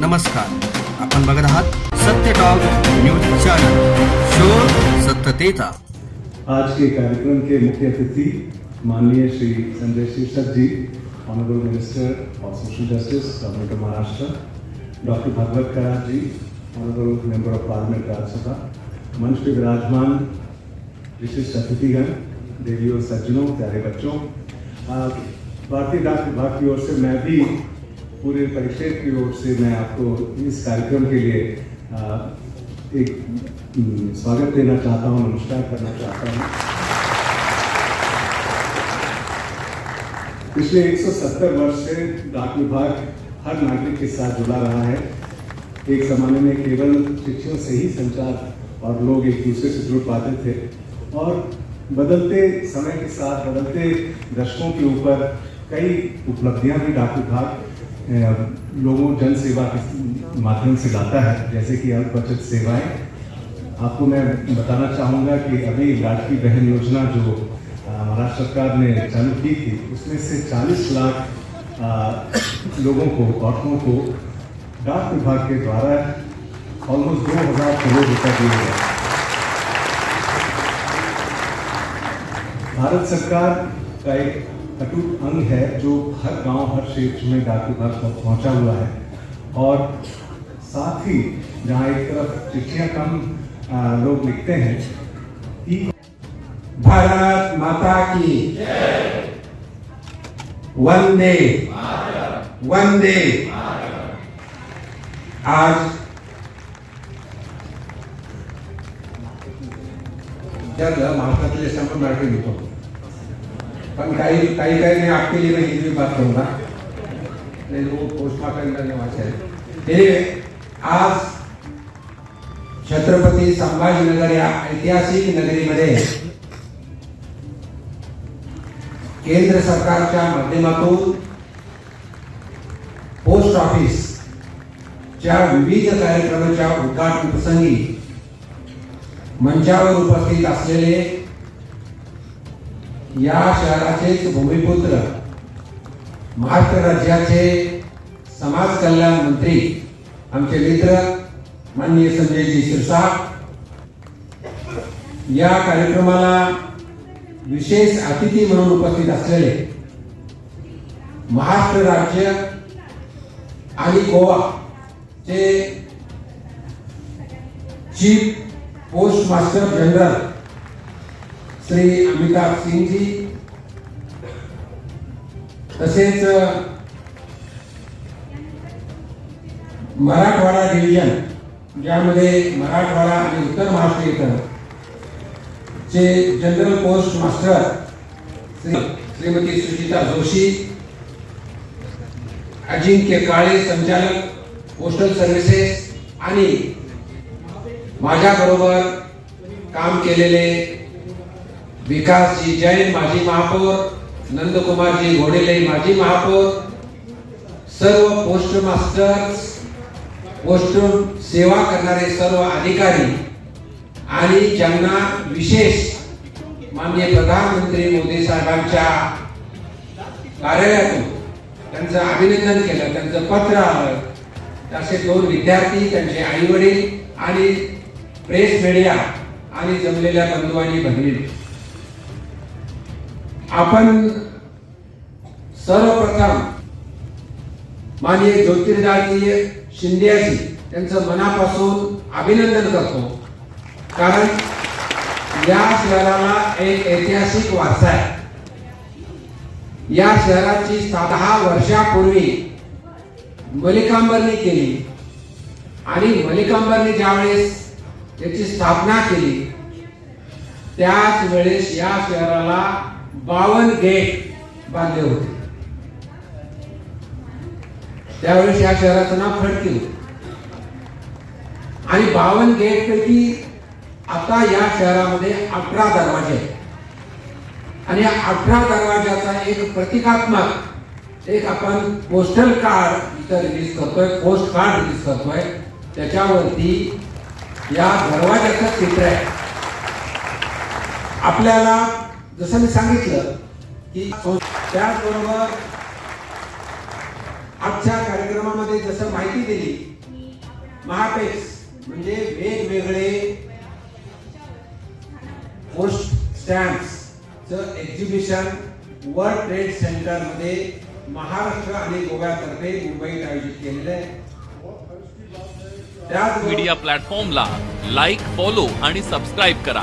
नमस्कार। आपण बघत आहात सत्य टॉक न्यूज़ चॅनल शोर सत्यतेचा. आज के कार्यक्रम के मुख्य अतिथि माननीय श्री संजय शीर्षक ji honourable minister of social justice government of Maharashtra doctor Bhagwat Karad ji honourable member of parliament Rajya Sabha मंच पे विराजमान विशिष्ट अतिथिगण देवियों सज्जनों प्यारे बच्चों भारतीय डाक विभाग की ओर से मैं भी पूरे परिषद की ओर से मैं आपको इस कार्यक्रम के लिए एक स्वागत देना चाहता हूँ, नमस्कार करना चाहता हूँ। पिछले 170 वर्ष से डाक विभाग हर नागरिक के साथ जुड़ा रहा है। एक जमाने में केवल चिट्ठियों से ही संचार और लोग एक दूसरे से जुड़ पाते थे और बदलते समय के साथ, बदलते दशकों के ऊपर कई उपलब्धियाँ भी डाक विभाग लोगों जन सेवा के माध्यम से लाता है, जैसे कि अल्प बचत सेवाएँ। आपको मैं बताना चाहूँगा कि अभी लाडली बहन योजना जो महाराष्ट्र सरकार ने चालू की थी, उसमें से 40 लाख लोगों को, औरतों को डाक विभाग के द्वारा ऑलमोस्ट दो हज़ार करोड़ रुपए दिए गए। भारत सरकार का एक अटूट अंग है जो हर गाँव, हर क्षेत्र में डाक विभाग तक पहुँचा हुआ है। और साथ ही जहाँ एक तरफ़ चिट्ठियाँ कम लोग लिखते हैं ई भारत माता की वंदे। वंदे। आज त्यातलं महाराष्ट्रातले संपूर्ण मराठी लिहितो पण काही काही काही मैं आपके लिए मैं हिंदी बात करू ना. तो वो पोस्ट मार्टम वाचे है आज छत्रपती संभाजीनगर या ऐतिहासिक नगरीमध्ये केंद्र सरकारच्या माध्यमातून पोस्ट ऑफिस च्या विविध कार्यक्रमाच्या उद्घाटन प्रसंगी मंचावर उपस्थित असलेले या शहराचेच भूमिपुत्र महाराष्ट्र राज्याचे समाज कल्याण मंत्री आमचे मित्र माननीय संजयजी शिरसाट या कार्यक्रमाला विशेष अतिथी म्हणून उपस्थित असलेले महाराष्ट्र राज्य आणि गोवा चे chief post master general Shri Amitabh Singh ji तसेच मराठवाडा डिव्हिजन ज्यामध्ये मराठवाडा आणि उत्तर महाराष्ट्र येतं. चे general post master Shri Shrimati Sujita Joshi. Ajinkya Kale संचालक पोस्टल सर्व्हिसेस आणि माझ्या बरोबर काम केलेले विकासजी जैन माजी महापौर नंदकुमारजी घोडेले माजी महापौर सर्व पोस्ट मास्टर्स पोस्ट सेवा करणारे सर्व अधिकारी आणि ज्यांना विशेष माननीय प्रधानमंत्री मोदी साहेबांच्या कार्यालयातून त्यांचं अभिनंदन केलं त्यांचं पत्र आलं. असे दोन विद्यार्थी त्यांचे आई वडील आणि प्रेस मीडिया आणि जमलेल्या बंधू आणि बहिणी. आपण सर्वप्रथम माननीय ज्योतिर्दाजी शिंदेजी त्यांचं मनापासून अभिनंदन करतो. कारण या शहराला एक ऐतिहासिक वारसा आहे. या शहराची दहा वर्षापूर्वी मलिकांबरने केली आणि मलिकांबरने ज्यावेळेस त्याची स्थापना केली त्याच वेळेस या शहराला बावन गेट बांधले होते. त्यावेळेस या शहराचं नाव खडकी होतं. आणि बावन गेट पैकी आता या शहरामध्ये अठरा दरवाजे आहेत. आणि या अठरा दरवाजाचा एक प्रतिकात्मक एक आपण पोस्टल कार्ड इथं रिलीज करतोय पोस्ट कार्ड रिलीज करतोय. त्याच्यावरती या दरवाजाचं चित्र आहे. आपल्याला जसं मी सांगितलं की त्याचबरोबर आजच्या कार्यक्रमामध्ये जसं माहिती दिली महापेक्स म्हणजे वेगवेगळे post stamps exhibition world trade सेंटरमध्ये महाराष्ट्र आणि गोव्यातर्फे मुंबईत आयोजित केलेलं आहे. त्याचबरोबर मीडिया प्लॅटफॉर्मला लाईक फॉलो आणि सबस्क्राईब करा.